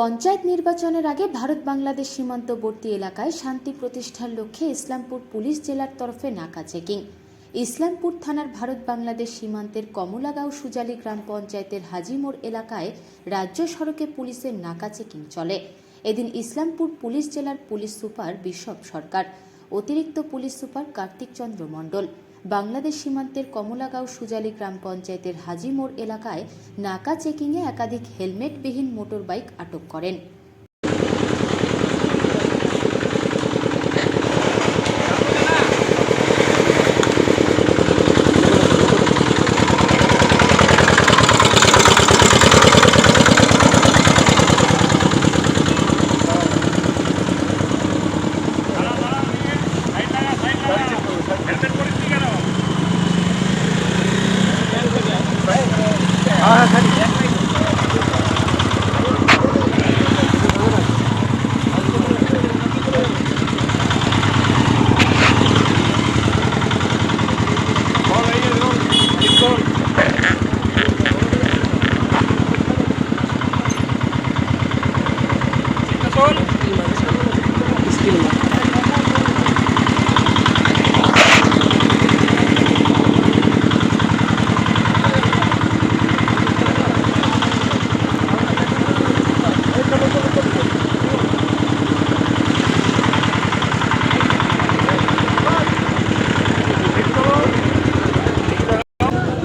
পঞ্চায়েত নির্বাচনের আগে ভারত বাংলাদেশ সীমান্তবর্তী এলাকায় শান্তি প্রতিষ্ঠার লক্ষ্যে ইসলামপুর পুলিশ জেলার তরফে নাকা চেকিং। ইসলামপুর থানার ভারত বাংলাদেশ সীমান্তের কমলাগাঁও সুজালি গ্রাম পঞ্চায়েতের হাজিমোড় এলাকায় রাজ্য সড়কে পুলিশের নাকা চেকিং চলে। এদিন ইসলামপুর পুলিশ জেলার পুলিশ সুপার বিশ্ব সরকার অতিরিক্ত পুলিশ সুপার কার্তিক চন্দ্র মণ্ডল। বাংলাদেশ সীমান্তের কমলাগাঁও সুজালি গ্রাম পঞ্চায়েতের হাজিমোড় এলাকায় নাকা চেকিংয়ে একাধিক হেলমেটবিহীন মোটরবাইক আটক করেন।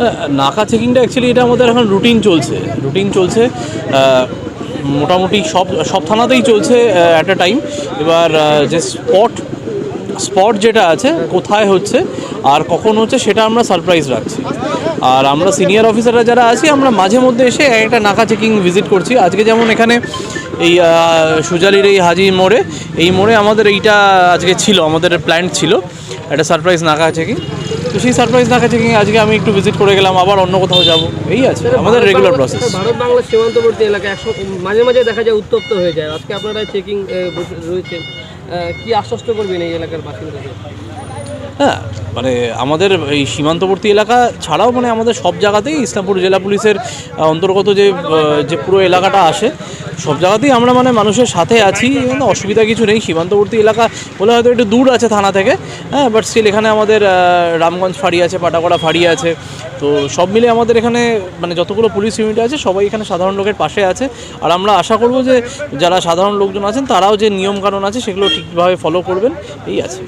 হ্যাঁ, নাকা চেকিংটা অ্যাকচুয়ালি এটা আমাদের এখন রুটিন চলছে। রুটিন চলছে মোটামুটি সব সব থানাতেই চলছে অ্যাট আ টাইম এবার যে স্পট স্পট যেটা আছে, কোথায় হচ্ছে আর কখন হচ্ছে সেটা আমরা সারপ্রাইজ রাখছি। আর আমরা সিনিয়র অফিসাররা যারা আছি, আমরা মাঝে মধ্যে এসে একটা নাকা চেকিং ভিজিট করছি। আজকে যেমন এখানে এই সুজালির এই হাজি মোড়ে, এই মোড়ে আমাদের এইটা আজকে ছিল, আমাদের প্ল্যান ছিল। একটা সারপ্রাইজ নাকা চেকিং তো সেই সারপ্রাইজ না কাছে আজকে আমি একটু ভিজিট করে গেলাম আবার অন্য কোথাও যাব। এই আছে আমাদের রেগুলার প্রসেস ভারত বাংলা সীমান্তবর্তী এলাকা একশো মাঝে মাঝে দেখা যায় উত্তপ্ত হয়ে যায়। আজকে আপনারা চেকিং রয়েছেন। কি আশ্বস্ত করবেন এই এলাকার বাসিন্দাদের? হ্যাঁ মানে আমাদের এই সীমান্তবর্তী এলাকা ছাড়াও মানে আমাদের সব জায়গাতেই ইসলামপুর জেলা পুলিশের অন্তর্গত যে যে পুরো এলাকাটা আসে, সব জায়গাতেই আমরা মানে মানুষের সাথে আছি অসুবিধা কিছু নেই। সীমান্তবর্তী এলাকা বলে হয়তো একটু দূর আছে থানা থেকে হ্যাঁ বাট স্টিল এখানে আমাদের রামগঞ্জ ফাঁড়ি আছে, পাটাগড়া ফাঁড়ি আছে। তো সব মিলে আমাদের এখানে মানে যতগুলো পুলিশ ইউনিট আছে, সবাই এখানে সাধারণ লোকের পাশে আছে। আর আমরা আশা করব যে, যারা সাধারণ লোকজন আছেন, তারাও যে নিয়মকানুন আছে, সেগুলো ঠিকভাবে ফলো করবেন, এই আছে।